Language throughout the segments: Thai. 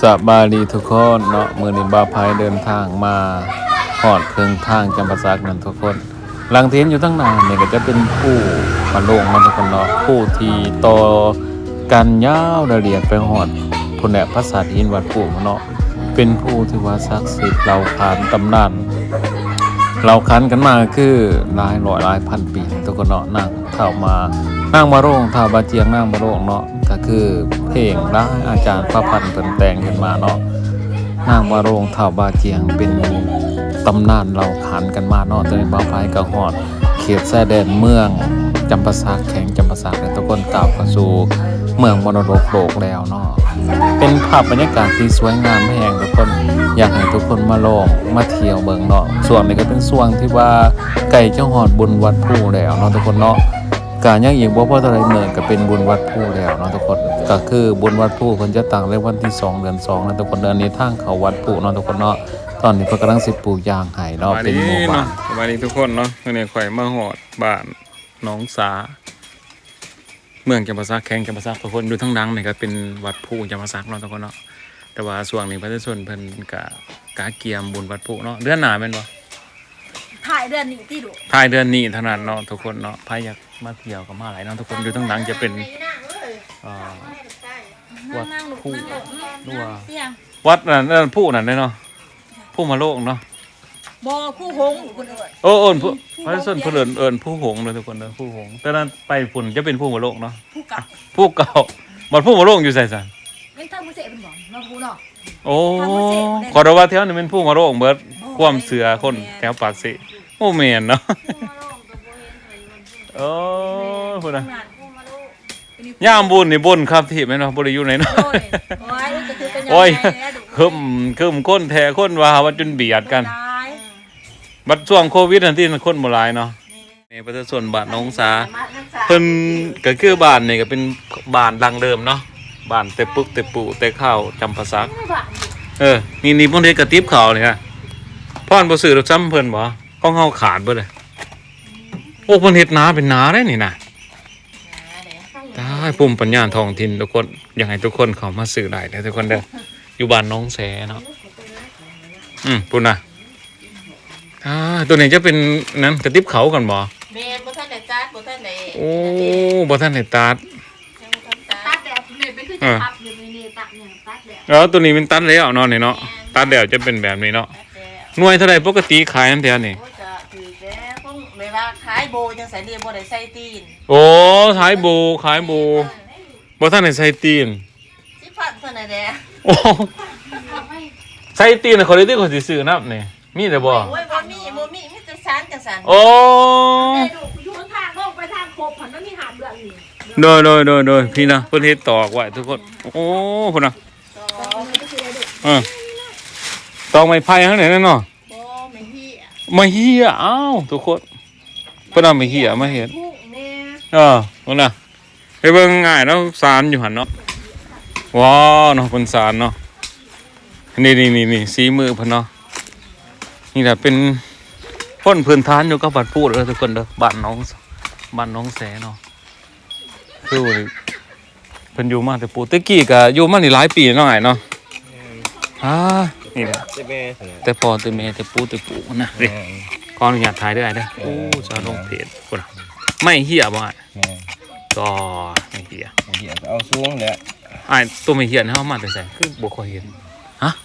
สบายดีทุกคนเนาะมือนี้บาพายเดินทางมาหอดเครื่องทางจำปาสักนั่นทุกคนหลังเทียนอยู่ตั้งนานเนี่ยก็จะเป็นผู้มาลงมันทุกคนเนาะผู้ที่ต่อกันยาวระเรียดไปหอดพุ่นแหละภาษาทินวัดปู่เนาะเป็นผู้ที่ว่าศักดิ์สิทธิ์เราขานตำนานเราคันกันมาคือหลายร้อยหลายพันปีทุกคนเนาะนั่งเข้ามา นั่งมาโรงท่าบาเจียงนั่งมาโรงเนาะก็คือเพลงร้ายอาจารย์พระพันธ์เพิ่นแต่งขึ้นมาเนาะนั่งมาโรงท่าบาเจียงเป็นตำนานเราขันกันมาเนาะตอนนี้บ่าไผก็ฮอด เขตชายแดนเมืองจำปาสักแข็งจำปาสักและทุกคนกล่าวเข้าสู่เมืองมรดกโลกแล้วเนาะเป็นภาพบรรยากาศที่สวยงามแห่งทุกคนอยากให้ทุกคนมาลองมาเที่ยวเบิ่งเนาะส่วนนี้ก็เป็นส่วนที่ว่าไก่เจ้าหอดบุญวัดผู้แล้วเนาะทุกคนเนาะ กายังอีกบ่พอเท่าไรเมืองก็เป็นบุญวัดผู้แล้วเนาะทุกคนก็คือบุญวัดผู้เพิ่นจะตั้งในวันที่2เดือน2นะทุกคนเดือนนี้ทางเขาวัดผู้เนาะทุกคนเนาะตอนนี้เพิ่นกำลังสิปลูกยางให้เนาะเป็นหมู่บ้านสบายดีทุกคนเนาะวันนี้ข่อยมาหอดบ้านหน้องสา เมืองจำปาสักแข้งจำปาสักทุกคนดูทั้งดังนี่ก็เป็นวัดผู้จำปาสักเนาะทุกคนเนาะแต่ว่าส่วนนี้พระเจ้าชนเพิ่นกะกาเกียมบุญวัดผู้เนาะเดือนหน้าแม่นบ่ ถ่ายเดือนนี้ที่ดูภายเดือนนี้เท่านั้นเนาะทุกคนเนาะพายอยากมาเที่ยวกับมาหลายเนาะทุกคนดูทั้งดังจะเป็นเอ่อ วัดนั่งหลุกผู้นั่งหลุกนัวเสียงวัดนั่นนั่นผู้นั่นเด้เนาะผู้มาโลกเนาะบอคู่หงส์คนอื่นโอ้เอิญผู้พระเจ้าชนเพิ่นเอิ้นเอิ้นผู้หงส์เลยทุกคนเด้อผู้หงส์แต่นั้นไปฝุ่นจะเป็นผู้มาโลกเนาะผู้เกับผู้เก่าบัดผู้มาโลกอยู่ใส่สันเป็นท่านผู้เสพเป็นบอกมาผู้เนาะ โอ้ทำมาเสพได้ขอรับว่าแถวนี้เป็นผู้มาโลกเบิดความเสือคนแถวปากสิโอ้แม่นเนาะโอ้พุ่นน่ะงานผู้มาลูกเป็นผู้ย่ามบุญนี่บุญครับที่แม่นเนาะบ่ได้อยู่ไหนเนาะโอ้ยโอ้ยก็คือเป็นยังโอ้ยไงเนี่ยดูคึมคึมคนแท้คนว่าว่าจนเบียดกันได้บัดช่วงโควิดนั่นที่คนบ่หลายเนาะนี่ประชาชนบ้านหนองสาเพิ่นก็คือบ้านนี่ก็เป็นบ้านดังเดิมเนาะบ้านแต่ปุกแต่ปูแต่ข้าวจำภาษาเออนี่นี่พวกนี้กระติบเขาเลยฮะพ่อนบ่ซื้อรถซ้ำเพิ่นบ่ ของเฮาขาดเบิดเลยโอ้เพิ่นเฮ็ดนาเป็นนาได้นี่นะตายปุ่มปัญญาท้องถิ่นทุกคนอยากให้ทุกคนเข้ามาซื้อได้เด้อทุกคนเด้ออยู่บ้านน้องแสเนาะอืมปุ่นน่ะอ่าตัวนี้จะเป็นนั้นกระติบเขากันบ่เมนบ่ทันได้ตัดบ่ทันได้โอ้บ่ทันได้ตัดยังบ่ทันตัตัดดแดดเลยไปคือจะพับอยู่ในนี่ตัดเนี่ยตัดแดดแล้วตัวนี้มันตัดแล้วเนาะนี่เนาะตัดแล้วจะเป็นแบบนี้เนาะตัดแล้ว หน่วยเท่าไหร่ปกติขายน้ำแถวนี่ โอ้ยจะถือแก้คงเวลาขายโบจังใส่เรียบ่ได้ใส่ตีนโอ้ขายโบขายโบบ่ท่านได้ใส่ตีนสิพันเท่านั้นแหละโอ้ใส่ตีนน่ะเขาเลยที่เขาสิซื้อนับนี่มีแต่บ่โอ้ยบ่มีบ่มีมีแต่สารจังสันโอ้แต่ดูอยู่ทางโลกไปทางโคบผันมันมีหาดเดือนนี่โดยโดยโดยโดยพี่นะเพิ่นเฮ็ดตอกไว้ทุกคน โอ้พุ่นน่ะต่อ เออ ตอกไม้ไผ่ข้างไหนนั่นเนาะบ่ไม่เหี้ยมาเฮียอ้าวทุกคนเพิ่นเอามาเฮียมาเฮ็ดพุ่งแน่เออพุ่นน่ะไปเบิ่งง่ายเนาะสารอยู่หั่นเนาะว้าวเนาะเพิ่นสารเนาะนี่นี่นี่นี่สีมือเพิ่นเนาะนี่แหละเป็นพ้นพื้นฐานอยู่กับบัดพูดเลยทุกคนเด้อบ้านน้องบ้านน้องแสเนาะคือว่าเพิ่นอยู่มาแต่ปูตะกี้ก็อยู่มานี่หลายปีเนาะไอ้เนาะอ่า นี่แหละเจะแม่เท่านั้นแต่พอแต่แม่แต่ปูแต่ปูนะดิขออนุญาตถ่ายด้วยไอ้เด้อโอ้จะลงเพจพุ่นน่ะไม่เหี้ยบ่ไอ้แม่ก็ไม่เหี้ยบางทีอาจจะเอาสูงแหละไอ้ตัวไม่เหี้ยนี่เฮามาแต่ไสคือบ่ค่อยเห็น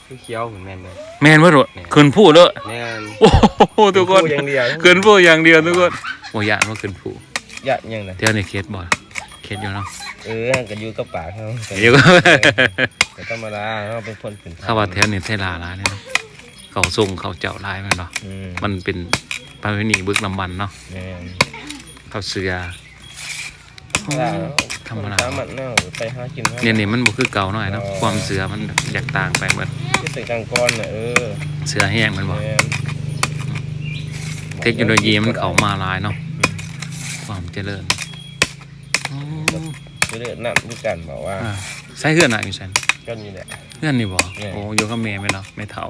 คือเคี้ยวเหมือนแม่นเลยแม่นบ่โดดขึ้นผู้เด้อแม่นโอ้โหทุกคนพูดอย่างเดียวขึ้นผู้อย่างเดียวทุกคนบ่อยากว่าขึ้นผู้ยะยังไงเที่ยวในเคสบ่อยเคสอยู่เนาะ เออก็อยู่กับปากเขาแต่เดี๋ยวก็แต่ธรรมดาเขาเป็นคนขึ้นเข้าว่าแถวนี้ไทยลาหลายเนี่ยเนาะเขาส่งเขาเจ้าหลายแมันเนาะอืมมันเป็นประเพณีบึกลำบันเนาะแม่นเขาเสือธรรมดาธรรมดาสามันเนาะไปหากินหาเนี่ยนี่มันบ่คือเก่าหน่อยเนาะอ๋อความเสือมันอยากต่างไปเหมือนที่ตึกกลางก้อนน่ะเออเสือแห้งแมันบ่แม่นเทคโนโลยีมันเข้ามาหลายเนาะความเจริญ อ๋อเรื่อยๆนั่นด้วยกันบอกว่าอ่าใส่เฮือนน่ะอยู่ซั่นก็นี่แหละเฮือนนี่บ่เนี่ยโอ้อยู่กับแม่แม่นเนาะแม่เฒ่า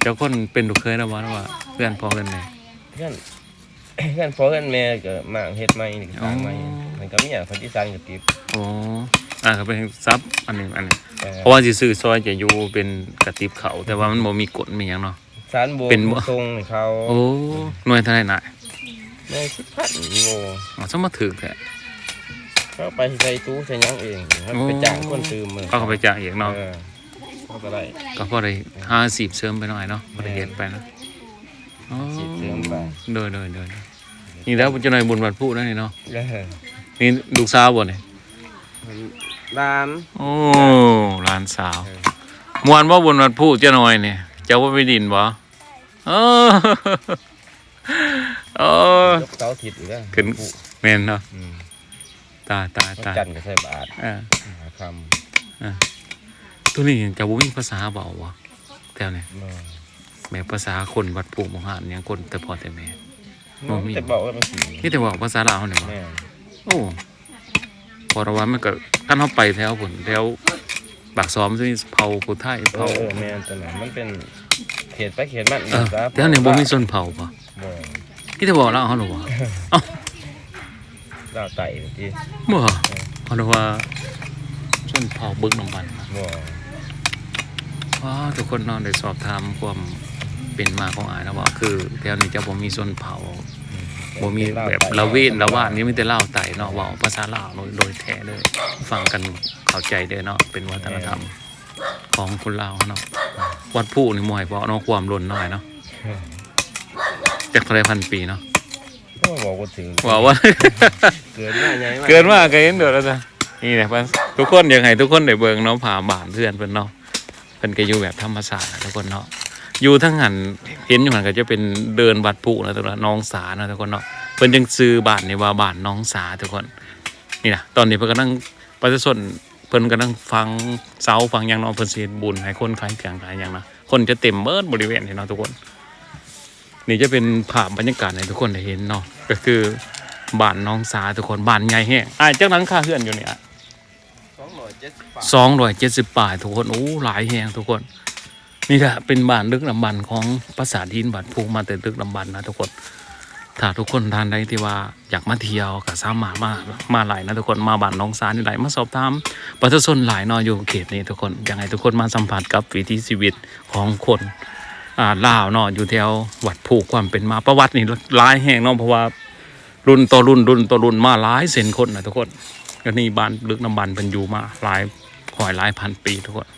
เจ้าคนเป็นลูกเคยแล้วบ่ว่าเพื่อนพ่อเพื่อนแม่ เพื่อน เพื่อนพ่อเพื่อนแม่ก็มางเฮ็ดใหม่นี่ก็สร้างใหม่อ๋อ มันก็มีอย่างคนที่สร้างกับติบโอ้อ่าก็เป็นซับอันหนึงอันหนึงเออเพราะว่าสิซื้อซอยจะอยู่เป็นกระติบเขาแต่ว่ามันบ่มีกฎมีหยังเนาะ สารโบเป็นบ่ ทรงให้เขาโอ้หน่วยเท่าไหร่น่ะในสิบพันโลอ๋อสมมาถึกแท้ เขาไปใส่ตู้ใส่หยังเองเขาโอ้ไปจ้างคนตืมมือเอาเข้าไปจ่ายอีกเนาะเออเขาก็ได้ก็พอได้ห้าสิบเสริมไปหน่อยเนาะพอได้เฮ็ดไปนะอ๋อสิบเสริมไปโดยโดยโดยนี่แล้วเจะหน่อยบุญวันพูดนั่นนี่เนาะเออนี่ลูกสาวบ่เนี่ยร้านโอ้หลานสาวมวนว่าบุญวันพูดเจ้าหน่อยเนี่ยเจ้าว่าไปดินบ่เออเออยกเสาถิดอีกแล้วขึ้นแม่นเนาะอืม ตายตายวันตายจันทร์ก็ใส่บาทอ่าหาคตัวนี้เจ้าบ่มีภาษาเบาบ่แถวนี้ำเออแม่ภาษาคนวัดภูมิมหานยังคนแต่พอแต่แม่ บ่มี แต่บอกว่ามันสีนี่แต่ว่าภาษาลาวเนี่ยบ่ แม่โอ้พอระวันมันก็กันเฮาไปแถวพุ่นแถวปากซ้อมซึ่งเผาผู้ไทยเอเผาอเออแม่แต่ไหนมันเป็นเขตไปเขตมันเออซะแต่อันนี้บ่มีส่วนเผาป่ะบ่นี่แต่บอกแล้วเฮาหรอวะเอ้า ดาวไต่ที่บ่เฮาเรียกว่าส่วนเผาเบิ่งน้ำมันนะบ่ว้าทุกคนเนาะได้สอบถามความเป็นมาของอายแล้วว่าคือแถวนี้จะบ่มีส่วนเผาบ่มีแบบละเวนละว่านนี่มีแต่ลาวไต่เนาะเว้าภาษาลาวโดยโดยแท้เลยฟังกันเข้าใจเด้อเนาะเป็นวัฒนธรรมของคนลาวเนาะวัดผู้นี่มวยเพราะเนาะความล้นน้อยเนาะจักเท่าไรพันปีเนาะก็ บอกว่าถึงว่าว่า เกินมาใหญ่มากเกินมากก็เห็นเด้อแล้วจ้ะนี่แหละเพิ่นทุกคนอยากให้ทุกคนได้เบิ่งเนาะผ่าบ้านเพื่อนเพิ่นเนาะเพิ่นก็อยู่แบบธรรมชาตินะทุกคนเนาะอยู่ทั้งหันเห็นอยู่หันก็จะเป็นเดินวัดผู้นะทุกคนน้องสานะทุกคนเนาะเพิ่นจึงซื้อบ้านนี่ว่าบ้านน้องสาทุกคนนี่นะตอนนี้เพิ่นกำลังประชาชนเพิ่นกำลังฟังเสาฟังหยังเนาะเพิ่นสิเฮ็ดบุญให้คนขายเกียงขายหยังนะคนจะเต็มเบิดบริเวณนี่เนาะทุกคน นี่จะเป็นภาพบรรยากาศให้ทุกคนได้เห็นเนาะ ก็คือบ้านน้องสาทุกคนบ้านใหญ่แฮงอ่าจักหลังคาเฮือนอยู่นี่อะสองร้อยเจ็ดสิบบาทสองร้อยเจ็ดสิบป่ายทุกคนโอ้หลายแฮงทุกคน นี่แหละเป็นบ้านลึกลำบันของภาษาดินบัดภูมิมาแต่ลึกลำบันนะทุกคน ถ้าทุกคนทานใดที่ว่าอยากมาเที่ยวก็สามารถมามาหลายนะทุกคนมาบ้านน้องสานี่หลายมาสอบถามประชาชนหลายเนออยู่เขตนี้ทุกคนอยากให้ทุกคนมาสัมผัสกับวิถีชีวิตของคนอ่า ลาวเนาะอยู่แถววัดผูกความเป็นมาประวัตินี่หลายแห่งเนาะเพราะว่ารุ่นต่อรุ่นรุ่นต่อรุ่นมาหลายเซนคนนะทุกคนก็นี่บ้านลึกน้ำบันเป็นอยู่มาหลายหอยหลายพันปีทุกคน